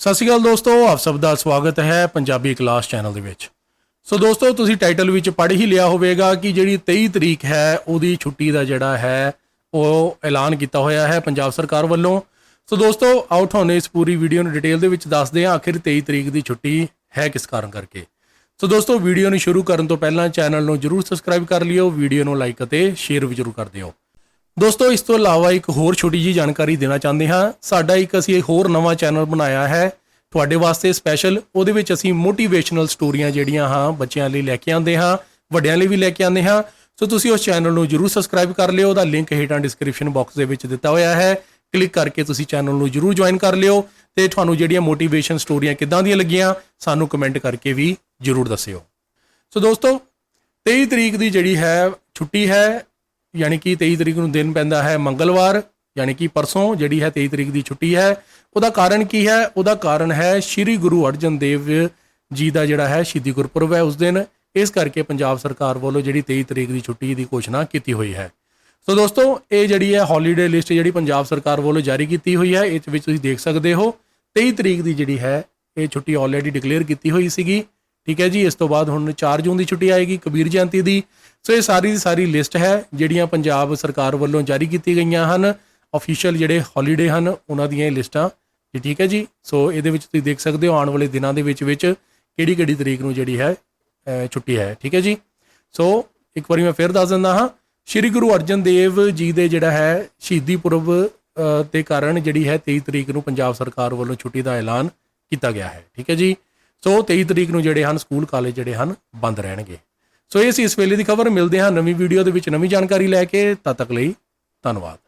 ਸਤਿ ਸ਼੍ਰੀ ਅਕਾਲ ਦੋਸਤੋ, ਆਪ ਸਭ ਦਾ ਸਵਾਗਤ ਹੈ ਪੰਜਾਬੀ ਕਲਾਸ ਚੈਨਲ ਦੇ ਵਿੱਚ। ਸੋ ਦੋਸਤੋ, ਤੁਸੀਂ ਟਾਈਟਲ ਵਿੱਚ ਪੜ੍ਹ ਹੀ ਲਿਆ ਹੋਵੇਗਾ ਕਿ ਜਿਹੜੀ 23 ਤਰੀਕ ਹੈ, ਉਹਦੀ ਛੁੱਟੀ ਦਾ ਜਿਹੜਾ ਹੈ, ਉਹ ਐਲਾਨ ਕੀਤਾ ਹੋਇਆ ਹੈ ਪੰਜਾਬ ਸਰਕਾਰ ਵੱਲੋਂ। ਸੋ ਦੋਸਤੋ, ਆਓ ਤੁਹਾਨੂੰ ਇਸ ਪੂਰੀ ਵੀਡੀਓ ਨੂੰ ਡਿਟੇਲ ਦੇ ਵਿੱਚ ਦੱਸਦੇ ਹਾਂ ਆਖਿਰ 23 ਤਰੀਕ ਦੀ ਛੁੱਟੀ ਹੈ ਕਿਸ ਕਾਰਨ ਕਰਕੇ। ਸੋ ਦੋਸਤੋ, ਵੀਡੀਓ ਨੂੰ ਸ਼ੁਰੂ ਕਰਨ ਤੋਂ ਪਹਿਲਾਂ ਚੈਨਲ ਨੂੰ ਜਰੂਰ ਸਬਸਕ੍ਰਾਈਬ ਕਰ ਲਿਓ, ਵੀਡੀਓ ਨੂੰ ਲਾਈਕ ਅਤੇ ਸ਼ੇਅਰ ਵੀ ਜਰੂਰ ਕਰ ਦਿਓ। ਦੋਸਤੋ, ਇਸ ਤੋਂ ਇਲਾਵਾ ਇੱਕ ਹੋਰ ਛੋਟੀ ਜੀ ਜਾਣਕਾਰੀ ਦੇਣਾ ਚਾਹੁੰਦੇ ਹਾਂ। ਸਾਡਾ ਇੱਕ ਅਸੀਂ ਇੱਕ ਹੋਰ ਨਵਾਂ ਚੈਨਲ ਬਣਾਇਆ ਹੈ। ਤੁਹਾਡੇ ਵਾਸਤੇ ਸਪੈਸ਼ਲ ਉਹਦੇ ਵਿੱਚ ਅਸੀਂ ਮੋਟੀਵੇਸ਼ਨਲ ਸਟੋਰੀਆਂ ਜਿਹੜੀਆਂ, ਹਾਂ, ਬੱਚਿਆਂ ਲਈ ਲੈ ਕੇ ਆਉਂਦੇ ਹਾਂ, ਵੱਡਿਆਂ ਲਈ ਵੀ ਲੈ ਕੇ ਆਉਂਦੇ ਹਾਂ। ਸੋ ਤੁਸੀਂ ਉਸ ਚੈਨਲ ਨੂੰ ਜਰੂਰ ਸਬਸਕ੍ਰਾਈਬ ਕਰ ਲਿਓ। ਉਹਦਾ ਲਿੰਕ ਹੇਠਾਂ ਡਿਸਕ੍ਰਿਪਸ਼ਨ ਬਾਕਸ ਦੇ ਵਿੱਚ ਦਿੱਤਾ ਹੋਇਆ ਹੈ। ਕਲਿੱਕ ਕਰਕੇ ਤੁਸੀਂ ਚੈਨਲ ਨੂੰ ਜਰੂਰ ਜੁਆਇਨ ਕਰ ਲਿਓ। ਤੇ ਤੁਹਾਨੂੰ ਜਿਹੜੀਆਂ ਮੋਟੀਵੇਸ਼ਨ ਸਟੋਰੀਆਂ ਕਿੱਦਾਂ ਦੀਆਂ ਲੱਗੀਆਂ, ਸਾਨੂੰ ਕਮੈਂਟ ਕਰਕੇ ਵੀ ਜਰੂਰ ਦੱਸਿਓ। ਸੋ ਦੋਸਤੋ 23 ਤਰੀਕ ਦੀ ਜਿਹੜੀ ਹੈ, ਛੁੱਟੀ ਹੈ। ਯਾਨੀ ਕਿ 23 ਤਰੀਕ ਨੂੰ ਦਿਨ ਪੈਂਦਾ ਹੈ ਮੰਗਲਵਾਰ, ਯਾਨੀ ਕਿ ਪਰਸੋਂ, ਜਿਹੜੀ ਹੈ 23 ਤਰੀਕ ਦੀ ਛੁੱਟੀ ਹੈ। ਉਹਦਾ ਕਾਰਨ ਕੀ ਹੈ? ਉਹਦਾ ਕਾਰਨ ਹੈ ਸ੍ਰੀ ਗੁਰੂ ਅਰਜਨ ਦੇਵ ਜੀ ਦਾ ਜਿਹੜਾ ਹੈ ਸ਼ਹੀਦੀ ਗੁਰਪੁਰਬ ਹੈ ਉਸ ਦਿਨ। ਇਸ ਕਰਕੇ ਪੰਜਾਬ ਸਰਕਾਰ ਵੱਲੋਂ ਜਿਹੜੀ 23 ਤਰੀਕ ਦੀ ਛੁੱਟੀ ਦੀ ਘੋਸ਼ਣਾ ਕੀਤੀ ਹੋਈ ਹੈ। ਸੋ ਦੋਸਤੋ, ਇਹ ਜਿਹੜੀ ਹੈ ਹੌਲੀਡੇ ਲਿਸਟ ਜਿਹੜੀ ਪੰਜਾਬ ਸਰਕਾਰ ਵੱਲੋਂ ਜਾਰੀ ਕੀਤੀ ਹੋਈ ਹੈ, ਇਸ ਵਿੱਚ ਤੁਸੀਂ ਦੇਖ ਸਕਦੇ ਹੋ। 23 ਤਰੀਕ ਦੀ ਜਿਹੜੀ ਹੈ, ਇਹ ਛੁੱਟੀ ਆਲਰੇਡੀ ਡਿਕਲੇਅਰ ਕੀਤੀ ਹੋਈ ਸੀਗੀ। ਠੀਕ ਹੈ ਜੀ ਇਸ ਤੋਂ ਬਾਅਦ ਹੁਣ 4 ਜੂਨ ਦੀ ਛੁੱਟੀ ਆਏਗੀ ਕਬੀਰ ਜਯੰਤੀ ਦੀ। ਸੋ ਇਹ ਸਾਰੀ ਦੀ ਸਾਰੀ ਲਿਸਟ ਹੈ ਜਿਹੜੀਆਂ ਪੰਜਾਬ ਸਰਕਾਰ ਵੱਲੋਂ ਜਾਰੀ ਕੀਤੀ ਗਈਆਂ ਹਨ। ਅਫੀਸ਼ੀਅਲ ਜਿਹੜੇ ਹੌਲੀਡੇ ਹਨ ਉਹਨਾਂ ਦੀਆਂ ਇਹ ਲਿਸਟਾਂ। ਜੀ ਠੀਕ ਹੈ ਜੀ ਸੋ ਇਹਦੇ ਵਿੱਚ ਤੁਸੀਂ ਦੇਖ ਸਕਦੇ ਹੋ ਆਉਣ ਵਾਲੇ ਦਿਨਾਂ ਦੇ ਵਿੱਚ ਵਿੱਚ ਕਿਹੜੀ ਕਿਹੜੀ ਤਰੀਕ ਨੂੰ ਜਿਹੜੀ ਹੈ ਛੁੱਟੀ ਹੈ ਠੀਕ ਹੈ ਜੀ। ਸੋ ਇੱਕ ਵਾਰੀ ਮੈਂ ਫਿਰ ਦੱਸ ਦਿੰਦਾ ਹਾਂ ਸ੍ਰੀ ਗੁਰੂ ਅਰਜਨ ਦੇਵ ਜੀ ਦੇ ਜਿਹੜਾ ਹੈ ਸ਼ਹੀਦੀ ਪੁਰਬ ਅਹ, ਦੇ ਕਾਰਨ ਜਿਹੜੀ ਹੈ 23 ਤਰੀਕ ਨੂੰ ਪੰਜਾਬ ਸਰਕਾਰ ਵੱਲੋਂ ਛੁੱਟੀ ਦਾ ਐਲਾਨ ਕੀਤਾ ਗਿਆ ਹੈ ਠੀਕ ਹੈ ਜੀ। ਸੋ 23 ਤਰੀਕ ਨੂੰ ਜਿਹੜੇ ਹਨ, ਸਕੂਲ, ਕਾਲਜ ਜਿਹੜੇ ਹਨ, ਬੰਦ ਰਹਿਣਗੇ। ਸੋ ਇਹ ਸੀ ਇਸ ਵੇਲੇ ਦੀ ਖਬਰ। ਮਿਲਦੇ ਹਾਂ ਨਵੀਂ ਵੀਡੀਓ ਦੇ ਵਿੱਚ ਨਵੀਂ ਜਾਣਕਾਰੀ ਲੈ ਕੇ। ਤਦ ਤੱਕ ਲਈ ਧੰਨਵਾਦ।